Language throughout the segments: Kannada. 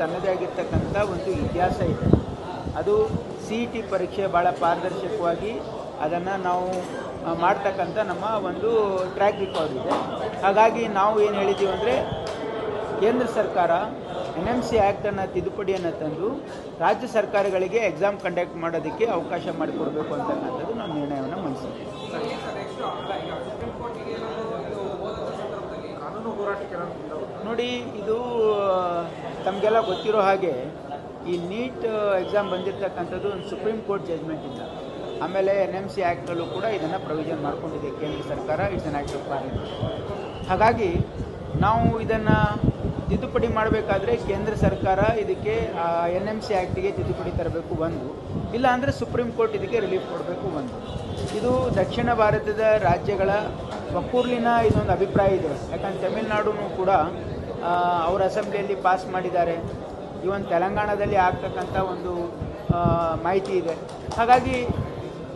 ತನ್ನದೇ ಆಗಿರ್ತಕ್ಕಂಥ ಒಂದು ಇತಿಹಾಸ ಇದೆ. ಅದು ಸಿ ಇ ಟಿ ಪರೀಕ್ಷೆ ಭಾಳ ಪಾರದರ್ಶಕವಾಗಿ ಅದನ್ನು ನಾವು ಮಾಡ್ತಕ್ಕಂಥ ನಮ್ಮ ಒಂದು ಟ್ರ್ಯಾಕ್ ರೆಕಾರ್ಡ್ ಇದೆ. ಹಾಗಾಗಿ ನಾವು ಏನು ಹೇಳಿದ್ದೀವಿ ಅಂದರೆ, ಕೇಂದ್ರ ಸರ್ಕಾರ ಎನ್ ಎಂ ಸಿ ಆ್ಯಕ್ಟನ್ನು ತಿದ್ದುಪಡಿಯನ್ನು ತಂದು ರಾಜ್ಯ ಸರ್ಕಾರಗಳಿಗೆ ಎಕ್ಸಾಮ್ ಕಂಡಕ್ಟ್ ಮಾಡೋದಕ್ಕೆ ಅವಕಾಶ ಮಾಡಿಕೊಡ್ಬೇಕು ಅಂತಕ್ಕಂಥದ್ದು ನಾವು ನಿರ್ಣಯವನ್ನು ಮಂಡಿಸಿದ್ದೀವಿ ನೋಡಿ, ಇದು ತಮಗೆಲ್ಲ ಗೊತ್ತಿರೋ ಹಾಗೆ ಈ ನೀಟ್ ಎಕ್ಸಾಮ್ ಬಂದಿರತಕ್ಕಂಥದ್ದು ಒಂದು ಸುಪ್ರೀಂ ಕೋರ್ಟ್ ಜಜ್ಮೆಂಟಿಂದ ಆಮೇಲೆ ಎನ್ ಎಂ ಸಿ ಆ್ಯಕ್ಟಲ್ಲೂ ಕೂಡ ಇದನ್ನು ಪ್ರೊವಿಷನ್ ಮಾಡ್ಕೊಂಡಿದೆ ಕೇಂದ್ರ ಸರ್ಕಾರ. It's an act of parliament ಹಾಗಾಗಿ ನಾವು ಇದನ್ನು ತಿದ್ದುಪಡಿ ಮಾಡಬೇಕಾದ್ರೆ ಕೇಂದ್ರ ಸರ್ಕಾರ ಇದಕ್ಕೆ ಎನ್ ಎಂ ಸಿ ಆ್ಯಕ್ಟಿಗೆ ತಿದ್ದುಪಡಿ ತರಬೇಕು ಒಂದು. ಇಲ್ಲ ಅಂದರೆ ಸುಪ್ರೀಂ ಕೋರ್ಟ್ ಇದಕ್ಕೆ ರಿಲೀಫ್ ಕೊಡಬೇಕು ಒಂದು. ಇದು ದಕ್ಷಿಣ ಭಾರತದ ರಾಜ್ಯಗಳ ಒಕ್ಕೂರ್ಲಿನ ಇದೊಂದು ಅಭಿಪ್ರಾಯ ಇದೆ. ಯಾಕಂದ್ರೆ ತಮಿಳುನಾಡು ಕೂಡ ಅವರ ಅಸೆಂಬ್ಲಿಯಲ್ಲಿ ಪಾಸ್ ಮಾಡಿದ್ದಾರೆ. ಇವನ್ ತೆಲಂಗಾಣದಲ್ಲಿ ಆಗ್ತಕ್ಕಂಥ ಒಂದು ಮಾಹಿತಿ ಇದೆ. ಹಾಗಾಗಿ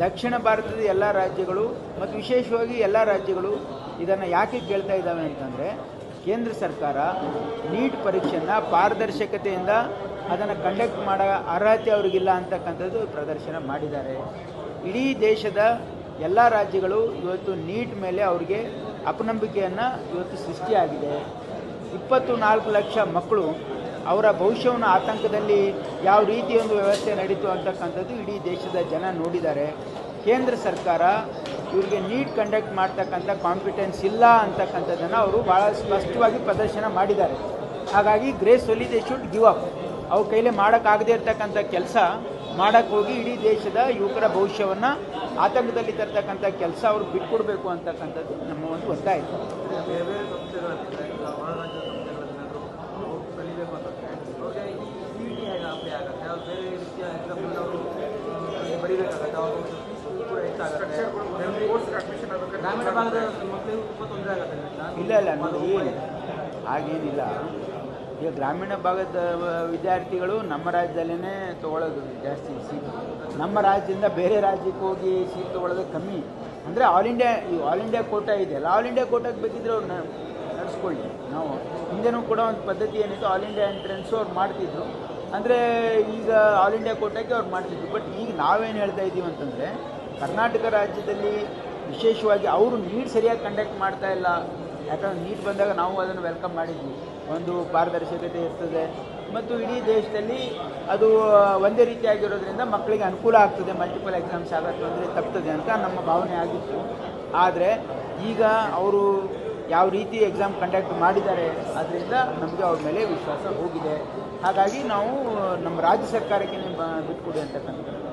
ದಕ್ಷಿಣ ಭಾರತದ ಎಲ್ಲ ರಾಜ್ಯಗಳು ಮತ್ತು ವಿಶೇಷವಾಗಿ ಎಲ್ಲ ರಾಜ್ಯಗಳು ಇದನ್ನು ಯಾಕೆ ಕೇಳ್ತಾ ಇದ್ದಾವೆ ಅಂತಂದರೆ, ಕೇಂದ್ರ ಸರ್ಕಾರ ನೀಟ್ ಪರೀಕ್ಷೆಯನ್ನು ಪಾರದರ್ಶಕತೆಯಿಂದ ಅದನ್ನು ಕಂಡಕ್ಟ್ ಮಾಡೋ ಅರ್ಹತೆ ಅವರಿಗಿಲ್ಲ ಅಂತಕ್ಕಂಥದ್ದು ಪ್ರದರ್ಶನ ಮಾಡಿದ್ದಾರೆ. ಇಡೀ ದೇಶದ ಎಲ್ಲ ರಾಜ್ಯಗಳು ಇವತ್ತು ನೀಟ್ ಮೇಲೆ ಅವರಿಗೆ ಅಪನಂಬಿಕೆಯನ್ನು ಇವತ್ತು ಸೃಷ್ಟಿಯಾಗಿದೆ. ಇಪ್ಪತ್ತು ನಾಲ್ಕು ಲಕ್ಷ ಮಕ್ಕಳು ಅವರ ಭವಿಷ್ಯವನ್ನು ಆತಂಕದಲ್ಲಿ ಯಾವ ರೀತಿ ಒಂದು ವ್ಯವಸ್ಥೆ ನಡೀತು ಅಂತಕ್ಕಂಥದ್ದು ಇಡೀ ದೇಶದ ಜನ ನೋಡಿದ್ದಾರೆ. ಕೇಂದ್ರ ಸರ್ಕಾರ ಇವರಿಗೆ ನೀಟ್ ಕಂಡಕ್ಟ್ ಮಾಡ್ತಕ್ಕಂಥ ಕಾಂಪಿಟೆನ್ಸ್ ಇಲ್ಲ ಅಂತಕ್ಕಂಥದ್ದನ್ನು ಅವರು ಭಾಳ ಸ್ಪಷ್ಟವಾಗಿ ಪ್ರದರ್ಶನ ಮಾಡಿದ್ದಾರೆ. ಹಾಗಾಗಿ gracefully they should give up ಅವ್ರ ಕೈಲಿ ಮಾಡೋಕ್ಕಾಗದೇ ಇರ್ತಕ್ಕಂಥ ಕೆಲಸ ಮಾಡೋಕ್ಕೆ ಹೋಗಿ ಇಡೀ ದೇಶದ ಯುವಕರ ಭವಿಷ್ಯವನ್ನು ಆತಂಕದಲ್ಲಿ ತರ್ತಕ್ಕಂಥ ಕೆಲಸ ಅವ್ರು ಬಿಟ್ಕೊಡ್ಬೇಕು ಅಂತಕ್ಕಂಥದ್ದು ನಮ್ಮ ಒಂದು ಒತ್ತಾಯ ಈಗ ಬೇರೆ ಬೇರೆ ಸಂಸ್ಥೆಗಳಿರ್ತದೆ ಈಗ ಹೊರ ರಾಜ್ಯದ ಸಂಸ್ಥೆಗಳೇನಾದರೂ ಅವರು ಕಲಿಬೇಕು ಅಂತಂದರೆ ಅವ್ರಿಗೆ ಸಿ ಇ ಟಿ ಹೇಗೆ ಅಪ್ಲೈ ಆಗುತ್ತೆ ಅವ್ರು ಬೇರೆ ರೀತಿಯ ಎಕ್ಸಾಮ್ ಅವರು ಬರೀಬೇಕಾಗತ್ತೆ ಅವ್ರು ಫೀಸ್ ಕೂಡ ಹೆಚ್ಚಾಗುತ್ತೆ ಇಲ್ಲ ಇಲ್ಲ ನೋಡಿ ಹಾಗೇನಿಲ್ಲ. ಈಗ ಗ್ರಾಮೀಣ ಭಾಗದ ವಿದ್ಯಾರ್ಥಿಗಳು ನಮ್ಮ ರಾಜ್ಯದಲ್ಲೇ ತಗೊಳ್ಳೋದು ಜಾಸ್ತಿ ಸೀಟ್ ನಮ್ಮ ರಾಜ್ಯದಿಂದ ಬೇರೆ ರಾಜ್ಯಕ್ಕೆ ಹೋಗಿ ಸೀಟ್ ತೊಗೊಳೋದು ಕಮ್ಮಿ. ಅಂದರೆ ಆಲ್ ಇಂಡಿಯಾ ಈ ಆಲ್ ಇಂಡಿಯಾ ಕೋಟಾ ಇದೆಯಲ್ಲ ಆಲ್ ಇಂಡಿಯಾ ಕೋಟಾಗೆ ಬೇಕಿದ್ರೆ ಅವ್ರು ನಡೆಸ್ಕೊಳ್ಳಿ. ನಾವು ಹಿಂದೆನೂ ಕೂಡ ಒಂದು ಪದ್ಧತಿ ಏನಿತ್ತು ಆಲ್ ಇಂಡಿಯಾ ಎಂಟ್ರೆನ್ಸು ಅವ್ರು ಮಾಡ್ತಿದ್ರು. ಅಂದರೆ ಈಗ ಆಲ್ ಇಂಡಿಯಾ ಕೋಟಾಗೆ ಅವ್ರು ಮಾಡ್ತಿದ್ರು. ಬಟ್ ಈಗ ನಾವೇನು ಹೇಳ್ತಾ ಇದ್ದೀವಿ ಅಂತಂದರೆ, ಕರ್ನಾಟಕ ರಾಜ್ಯದಲ್ಲಿ ವಿಶೇಷವಾಗಿ ಅವರು ನೀಟ್ ಸರಿಯಾಗಿ ಕಂಡಕ್ಟ್ ಮಾಡ್ತಾ ಇಲ್ಲ. ಯಾಕಂದ್ರೆ ನೀಟ್ ಬಂದಾಗ ನಾವು ಅದನ್ನು ವೆಲ್ಕಮ್ ಮಾಡಿದ್ವಿ. ಒಂದು ಪಾರದರ್ಶಕತೆ ಇರ್ತದೆ. ಮತ್ತು ಇಡೀ ದೇಶದಲ್ಲಿ ಅದು ಒಂದೇ ರೀತಿಯಾಗಿರೋದ್ರಿಂದ ಮಕ್ಕಳಿಗೆ ಅನುಕೂಲ ಆಗ್ತದೆ. ಮಲ್ಟಿಪಲ್ ಎಕ್ಸಾಮ್ಸ್ ಆಗತ್ತೆ ಅಂದರೆ ತಪ್ತದೆ ಅಂತ ನಮ್ಮ ಭಾವನೆ ಆಗಿತ್ತು. ಆದರೆ ಈಗ ಅವರು ಯಾವ ರೀತಿ ಎಕ್ಸಾಮ್ ಕಂಡಕ್ಟ್ ಮಾಡಿದ್ದಾರೆ ಅದರಿಂದ ನಮಗೆ ಅವ್ರ ಮೇಲೆ ವಿಶ್ವಾಸ ಹೋಗಿದೆ. ಹಾಗಾಗಿ ನಾವು ನಮ್ಮ ರಾಜ್ಯ ಸರ್ಕಾರಕ್ಕೆ ಬಿಟ್ಕೊಡಿ ಅಂತಕ್ಕಂಥದ್ದು